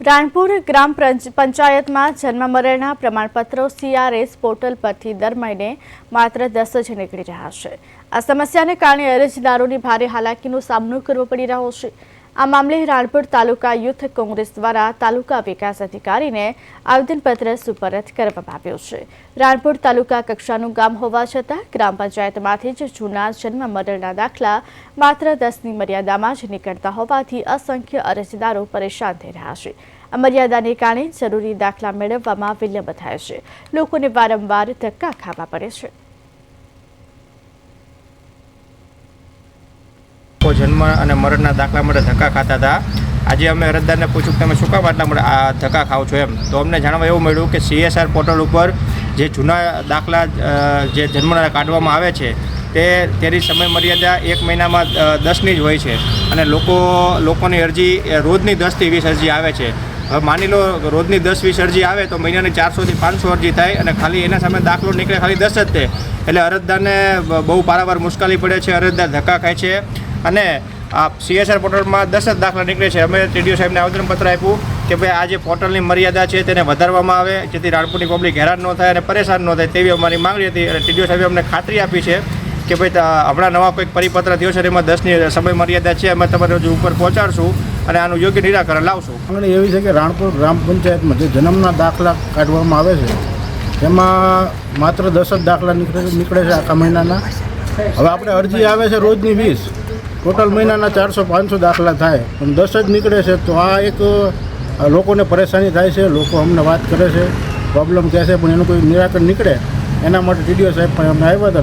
રાણપુર ગ્રામ પંચ- પંચાયતમાં જન્મ મરણના પ્રમાણપત્રો સીઆરએસ પોર્ટલ પરથી દર મહિને માત્ર દસ જ નીકળી રહ્યા છે. આ સમસ્યાને કારણે અરજદારોની ભારે હાલાકીનો સામનો કરવો પડી રહ્યો છે. આ મામલે રાણપુર તાલુકા યુથ કોંગ્રેસ દ્વારા તાલુકા વિકાસ અધિકારીને આવેદનપત્ર સુપરત કરવામાં આવ્યું છે. રાણપુર તાલુકા કક્ષાનું ગામ હોવા છતાં ગ્રામ પંચાયતમાંથી જ જૂના જન્મ મરણના દાખલા માત્ર દસની મર્યાદામાં જ નીકળતા હોવાથી અસંખ્ય અરજદારો પરેશાન થઈ રહ્યા છે. આ મર્યાદાને કારણે જરૂરી દાખલા મેળવવામાં વિલંબ થાય છે. લોકોને વારંવાર ધક્કા ખાવા પડે છે. લોકો જન્મ અને મરણના દાખલા માટે ધક્કા ખાતા હતા. આજે અમે અરજદારને પૂછ્યું કે તમે શું કામ આટલા માટે આ ધક્કા ખાવ છો એમ. તો અમને જાણવા એવું મળ્યું કે સીએસઆર પોર્ટલ ઉપર જે જૂના દાખલા જે જન્મના કાઢવામાં આવે છે, તે તેની સમય મર્યાદા એક મહિનામાં દસની જ હોય છે. અને લોકો, લોકોની અરજી રોજની દસથી વીસ અરજી આવે છે. હવે માની લો રોજની દસ વીસ અરજી આવે તો મહિનાની ચારસોથી પાંચસો અરજી થાય અને ખાલી એના સામે દાખલો નીકળે ખાલી દસ જ તે. એટલે અરજદારને બહુ પારાવાર મુશ્કેલી પડે છે. અરજદાર ધક્કા ખાય છે. અને આ સીએસઆર પોર્ટલમાં દસ જ દાખલા નીકળે છે. અમે ટીડીઓ સાહેબને આવેદનપત્ર આપ્યું કે ભાઈ, આ જે પોર્ટલની મર્યાદા છે તેને વધારવામાં આવે, જેથી રાણપુરની પબ્લિક હેરાન ન થાય અને પરેશાન ન થાય તેવી અમારી માંગણી હતી અને ટીડીઓ સાહેબે અમને ખાતરી આપી છે કે ભાઈ હમણાં નવા કોઈક પરિપત્ર થયો છે એમાં દસની સમય મર્યાદા છે, અમે તમારે હજુ ઉપર પહોંચાડશું અને આનું યોગ્ય નિરાકરણ લાવશું. માંગણી એવી છે કે રાણપુર ગ્રામ પંચાયતમાં જે જન્મના દાખલા કાઢવામાં આવે છે, તેમાં માત્ર દસ જ દાખલા નીકળે નીકળે છે આખા મહિનાના. હવે આપણે અરજી આવે છે રોજની વીસ. ટોટલ મહિનાના ચારસો પાંચસો દાખલા થાય. પણ દસ જ નીકળે છે, તો આ એક લોકોને પરેશાની થાય છે, લોકો અમને વાત કરે છે પ્રોબ્લેમ કહે છે, પણ એનું કોઈ નિરાકરણ નીકળે. એના માટે ટીડીઓ સાહેબ પણ અમને આવ્યા હતા